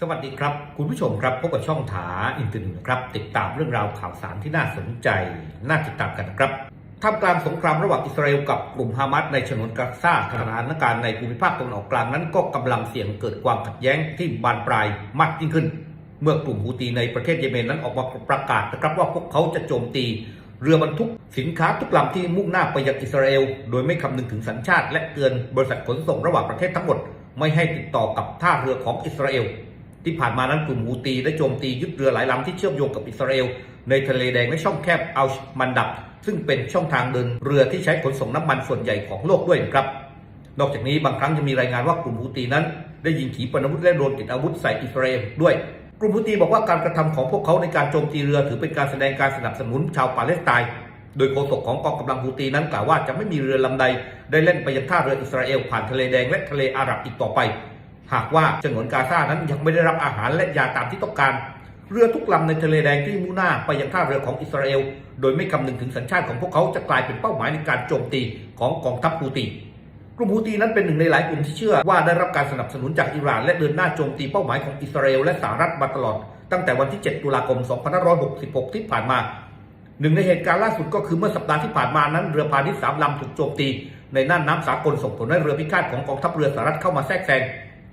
สวัสดีครับ คุณผู้ชมครับพบกับช่องถาอินเตอร์เน็ตครับ ติดตามเรื่องราวข่าวสารที่น่าสนใจ น่าติดตามกันนะครับท่ามกลางสงครามระหว่างอิสราเอลกับกลุ่มฮามาสในฉนวนกาซาสถานการณ์ในภูมิภาคตะวันออกกลางนั้นก็กำลังเสี่ยงเกิดความขัดแย้งที่บานปลายมากยิ่งขึ้น เมื่อกลุ่มฮูตีในประเทศเยเมนนั้นออกมาประกาศนะครับว่าพวกเขาจะโจมตีเรือบรรทุกสินค้าทุกลำที่มุ่งหน้าไปยังอิสราเอล โดยไม่คำนึงถึงสัญชาติ และเตือนบริษัทขนส่งระหว่างประเทศทั้งหมด ไม่ให้ติดต่อกับท่าเรือของอิสราเอล ที่ผ่านมานั้นกลุ่มฮูตีได้โจมตียึดเรือหลายลำที่เชื่อมโยงกับอิสราเอลในทะเลแดงและช่องแคบอัลมันดับ ซึ่งเป็นช่องทางเดินเรือที่ใช้ขนส่งน้ำมันส่วนใหญ่ของโลกด้วยครับ นอกจากนี้บางครั้งยังมีรายงานว่ากลุ่มฮูตีนั้น ได้ยิงขีปนาวุธและโดนติดอาวุธใส่อิสราเอลด้วย กลุ่มฮูตีบอกว่าการกระทำของพวกเขาในการโจมตีเรือถือเป็นการแสดงการสนับสนุนชาวปาเลสไตน์โดยโฆษกของกองกำลังฮูตีนั้นกล่าวว่าจะไม่มีเรือลำใด ได้เล่นไปยังท่าเรืออิสราเอลผ่านทะเลแดงและทะเลอาหรับอีกต่อไป หากว่าฉนวนกาซานั้นยังไม่ได้รับอาหารและยาตามที่ต้องการ เรือทุกลำในทะเลแดงที่มุ่งหน้าไปยังท่าเรือของอิสราเอล โดยไม่คำนึงถึงสัญชาติของพวกเขาจะกลายเป็นเป้าหมายในการโจมตีของกองทัพฮูตีกลุ่มฮูตีนั้นเป็นหนึ่งในหลายกลุ่มที่เชื่อว่าได้รับการสนับสนุนจากอิหร่านและเดินหน้าโจมตีเป้าหมายของอิสราเอลและสหรัฐมาตลอด ตั้งแต่วันที่ 7 ตุลาคม 2566 ที่ผ่านมา หนึ่งในเหตุการณ์ล่าสุดก็คือเมื่อสัปดาห์ที่ผ่านมานั้นเรือพาณิชย์สามลำถูกโจมตี ในน่านน้ำสากลส่งผลให้เรือพิฆาตของกองทัพเรือสหรัฐเข้ามาแทรกแซง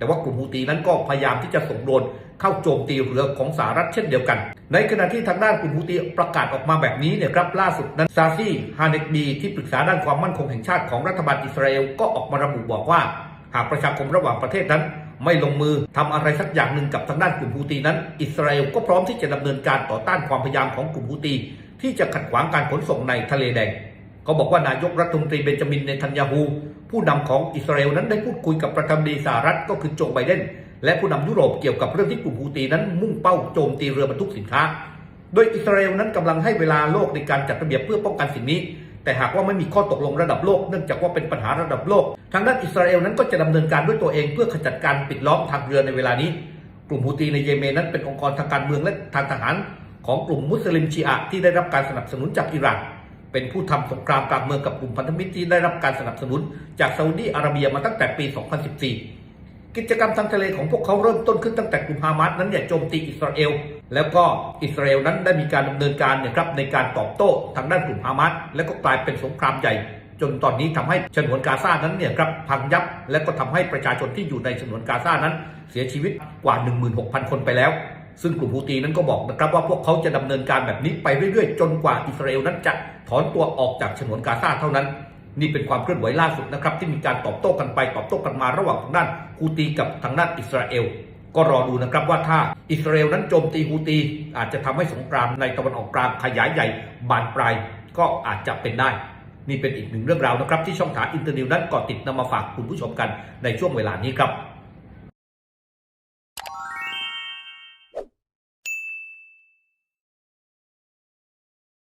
แต่ว่ากลุ่มฮูตีนั้นก็พยายามที่จะส่งโดรนเข้าโจมตีเรือของสหรัฐเช่นเดียวกัน ในขณะที่ทางด้านกลุ่มฮูตีประกาศออกมาแบบนี้เนี่ยครับล่าสุดนั้นซาซีฮาเนกบีที่ปรึกษาด้านความมั่นคงแห่งชาติของรัฐบาลอิสราเอลก็ออกมาระบุบอกว่า หากประชาคมระหว่างประเทศนั้นไม่ลงมือทำอะไรสักอย่างหนึ่งกับทางด้านกลุ่มฮูตีนั้น อิสราเอลก็พร้อมที่จะดำเนินการต่อต้านความพยายามของกลุ่มฮูตีที่จะขัดขวางการขนส่งในทะเลแดง เขาบอกว่านายกรัฐมนตรีเบนจามินเนทันยาฮูผู้นำของอิสราเอลนั้นได้พูดคุยกับประธานาธิบดีสหรัฐก็คือโจไบเดนและผู้นำยุโรปเกี่ยวกับเรื่องที่กลุ่มฮูตีนั้นมุ่งเป้าโจมตีเรือบรรทุกสินค้า โดยอิสราเอลนั้นกำลังให้เวลาโลกในการจัดระเบียบเพื่อป้องกันสิ่งนี้ แต่หากว่าไม่มีข้อตกลงระดับโลกเนื่องจากว่าเป็นปัญหาระดับโลก ทางด้านอิสราเอลนั้นก็จะดำเนินการด้วยตัวเองเพื่อขจัดการปิดล้อมทางเรือในเวลานี้ กลุ่มฮูตีในเยเมนนั้นเป็นองค์กรทางการเมืองและทางทหาร ของกลุ่มมุสลิมชีอะที่ได้รับการสนับสนุนจากอิหร่าน เป็นผู้ทำสงครามกลางเมืองกับกลุ่มพันธมิตรที่ได้รับการสนับสนุน จากซาอุดีอาระเบียมาตั้งแต่ปี 2014 กิจกรรมทางทะเลของพวกเขาเริ่มต้นขึ้นตั้งแต่กลุ่มฮามาสนั้นเนี่ยโจมตีอิสราเอล แล้วก็อิสราเอลนั้นได้มีการดำเนินการเนี่ยครับในการตอบโต้ทางด้านกลุ่มฮามาสและก็กลายเป็นสงครามใหญ่ จนตอนนี้ทำให้ฉนวนกาซานั้นเนี่ยครับพังยับ และก็ทำให้ประชาชนที่อยู่ในฉนวนกาซานั้น เสียชีวิตกว่า 16,000 คนไปแล้วซึ่งกลุ่มฮูตีนั้นก็บอกนะครับว่าพวกเขาจะดำเนินการแบบนี้ไปเรื่อยๆ จนกว่าอิสราเอลนั้นจะ อนตัวออกจากฉนวนกาซาเท่านั้น นี่เป็นความเคลื่อนไหวล่าสุดนะครับที่มีการตอบโต้กันไปตอบโต้กันมาระหว่างทางด้านฮูตีกับทางด้านอิสราเอลก็รอดูนะครับว่าถ้าอิสราเอลนั้นโจมตีฮูตี อาจจะทำให้สงครามในตะวันออกกลางขยายใหญ่บานปลายก็อาจจะเป็นได้ นี่เป็นอีกหนึ่งเรื่องราวนะครับที่ช่องถาอินเตอร์นิวนั้นก็ติดนำมาฝากคุณผู้ชมกันในช่วงเวลานี้ครับ